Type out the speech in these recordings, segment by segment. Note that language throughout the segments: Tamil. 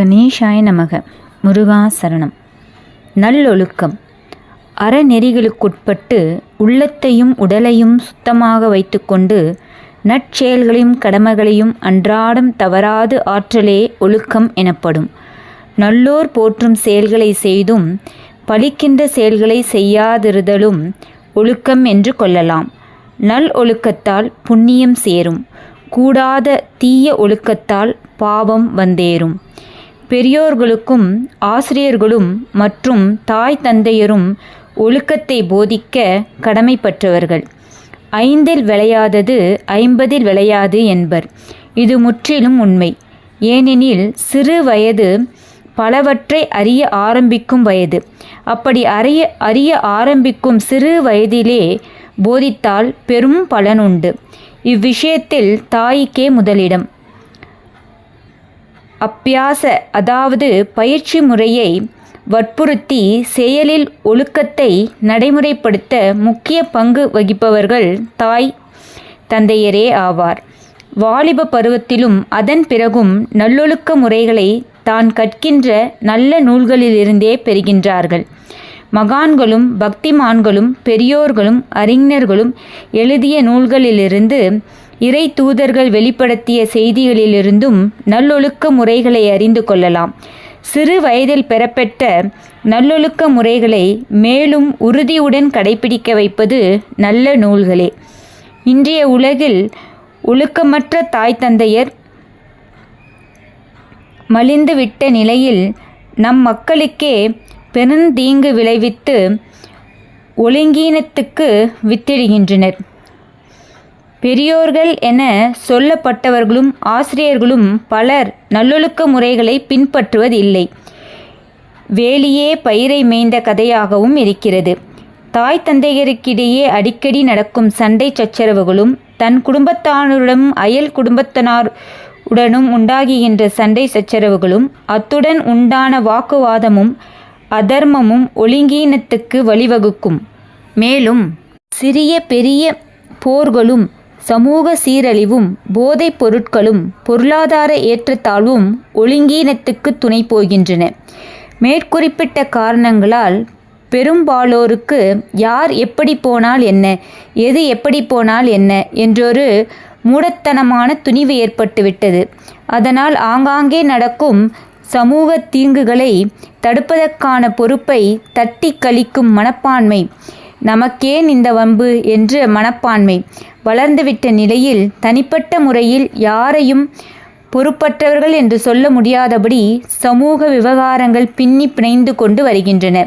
கணேஷாய நமக. முருகா சரணம். நல்லொழுக்கம். அறநெறிகளுக்குட்பட்டு உள்ளத்தையும் உடலையும் சுத்தமாக வைத்துக்கொண்டு நற்செயல்களையும் கடமைகளையும் அன்றாடம் தவறாது ஆற்றலே ஒழுக்கம் எனப்படும். நல்லோர் போற்றும் செயல்களை செய்தும் பழிக்கின்ற செயல்களை செய்யாதிருதலும் ஒழுக்கம் என்று கொள்ளலாம். நல் ஒழுக்கத்தால் புண்ணியம் சேரும். கூடாத தீய ஒழுக்கத்தால் பாவம் வந்தேறும். பெரியோர்களுக்கும் ஆசிரியர்களும் மற்றும் தாய் தந்தையரும் ஒழுக்கத்தை போதிக்க கடமைப்பற்றவர்கள். ஐந்தில் விளையாதது ஐம்பதில் விளையாது என்பர். இது முற்றிலும் உண்மை. ஏனெனில் சிறு வயது பலவற்றை அறிய ஆரம்பிக்கும் வயது. அப்படி அறிய அறிய ஆரம்பிக்கும் சிறு வயதிலே போதித்தால் பெரும் பலனுண்டு இவ்விஷயத்தில் தாய்க்கே முதலிடம். அப்பியாச அதாவது பயிற்சி முறையை வற்புறுத்தி செயலில் ஒழுக்கத்தை நடைமுறைப்படுத்த முக்கிய பங்கு வகிப்பவர்கள் தாய் தந்தையரே ஆவார். வாலிப பருவத்திலும் அதன் பிறகும் நல்லொழுக்க முறைகளை தான் கற்கின்ற நல்ல நூல்களிலிருந்தே பெறுகின்றார்கள். மகான்களும் பக்திமான்களும் பெரியோர்களும் அறிஞர்களும் எழுதிய நூல்களிலிருந்து இறை தூதர்கள் வெளிப்படுத்திய செய்திகளிலிருந்தும் நல்லொழுக்க முறைகளை அறிந்து கொள்ளலாம். சிறு வயதில் பெறப்பட்ட நல்லொழுக்க முறைகளை மேலும் உறுதியுடன் கடைபிடிக்க வைப்பது நல்ல நூல்களே. இன்றைய உலகில் ஒழுக்கமற்ற தாய் தந்தையர் மலிந்துவிட்ட நிலையில் நம் மக்களுக்கே பெருந்தீங்கு விளைவித்து ஒழுங்கீனத்துக்கு வித்திடுகின்றனர். பெரியோர்கள் என சொல்லப்பட்டவர்களும் ஆசிரியர்களும் பலர் நல்லொழுக்க முறைகளை பின்பற்றுவதில்லை. வேலியே பயிரை மேய்ந்த கதையாகவும் இருக்கிறது. தாய் தந்தையருக்கிடையே அடிக்கடி நடக்கும் சண்டை சச்சரவுகளும் தன் குடும்பத்தாருடன் அயல் குடும்பத்தினார் உடனும் உண்டாகின்ற சண்டை சச்சரவுகளும் அத்துடன் உண்டான வாக்குவாதமும் அதர்மமும் ஒழுங்கீனத்துக்கு வழிவகுக்கும். மேலும் சிறிய பெரிய போர்களும் சமூக சீரழிவும் போதைப் பொருட்களும் பொருளாதார ஏற்றத்தாழ்வும் ஒழுங்கீனத்துக்கு துணை போகின்றன. மேற்குறிப்பிட்ட காரணங்களால் பெரும்பாலோருக்கு யார் எப்படி போனால் என்ன எது எப்படி போனால் என்ன என்றொரு மூடத்தனமான துணிவு ஏற்பட்டுவிட்டது. அதனால் ஆங்காங்கே நடக்கும் சமூக தீங்குகளை தடுப்பதற்கான பொறுப்பை தட்டி கழிக்கும் மனப்பான்மை நமக்கேன் இந்த வம்பு என்ற மனப்பான்மை. வளர்ந்துவிட்ட நிலையில் தனிப்பட்ட முறையில் யாரையும் பொறுப்பற்றவர்கள் என்று சொல்ல முடியாதபடி சமூக விவகாரங்கள் பின்னி பிணைந்து கொண்டு வருகின்றன.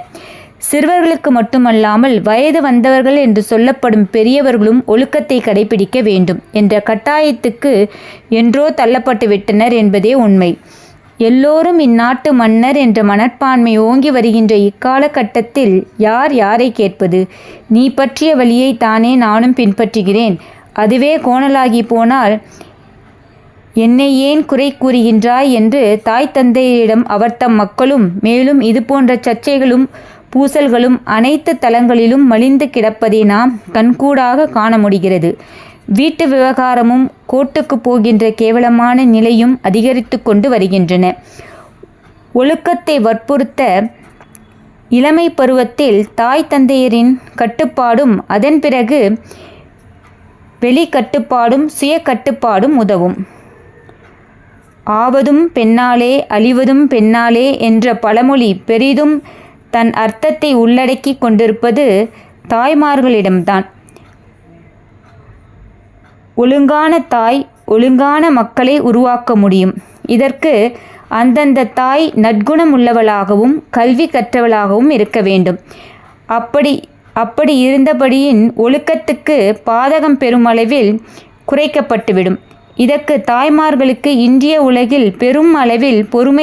சிறுவர்களுக்கு மட்டுமல்லாமல் வயது வந்தவர்கள் என்று சொல்லப்படும் பெரியவர்களும் ஒழுக்கத்தை கடைபிடிக்க வேண்டும் என்ற கட்டாயத்துக்கு என்றோ தள்ளப்பட்டு விட்டனர் என்பதே உண்மை. எல்லோரும் இந்நாட்டு மன்னர் என்ற மனப்பான்மை ஓங்கி வருகின்ற இக்காலகட்டத்தில் யார் யாரை கேட்பது? நீ பற்றிய வழியை தானே நானும் பின்பற்றுகிறேன். அதுவே கோணலாகி போனால் என்னை ஏன் குறை கூறுகின்றாய்? என்று தாய் தந்தையரிடம் அவர் தம் மக்களும் மேலும் இது போன்ற சர்ச்சைகளும் பூசல்களும் அனைத்து தளங்களிலும் மலிந்து கிடப்பதை நாம் கண்கூடாக காண முடிகிறது. வீட்டு விவகாரமும் கோர்ட்டுக்கு போகின்ற கேவலமான நிலையும் அதிகரித்து கொண்டு வருகின்றன. ஒழுக்கத்தை வற்புறுத்த இளமை பருவத்தில் தாய் தந்தையரின் கட்டுப்பாடும் அதன் பிறகு வெளி கட்டுப்பாடும் சுய கட்டுப்பாடும் உதவும். ஆவதும் பெண்ணாலே அழிவதும் பெண்ணாலே என்ற பழமொழி பெரிதும் தன் அர்த்தத்தை உள்ளடக்கி கொண்டிருப்பது தாய்மார்களிடம்தான். ஒழுங்கான தாய் ஒழுங்கான மக்களை உருவாக்க முடியும். இதற்கு அந்தந்த தாய் நற்குணம் உள்ளவளாகவும் கல்வி கற்றவளாகவும் இருக்க வேண்டும். அப்படி அப்படி இருந்தபடியின் ஒழுக்கத்துக்கு பாதகம் பெருமளவில் குறைக்கப்பட்டுவிடும். இதற்கு தாய்மார்களுக்கு இந்திய உலகில் பெரும் அளவில் பொறுமை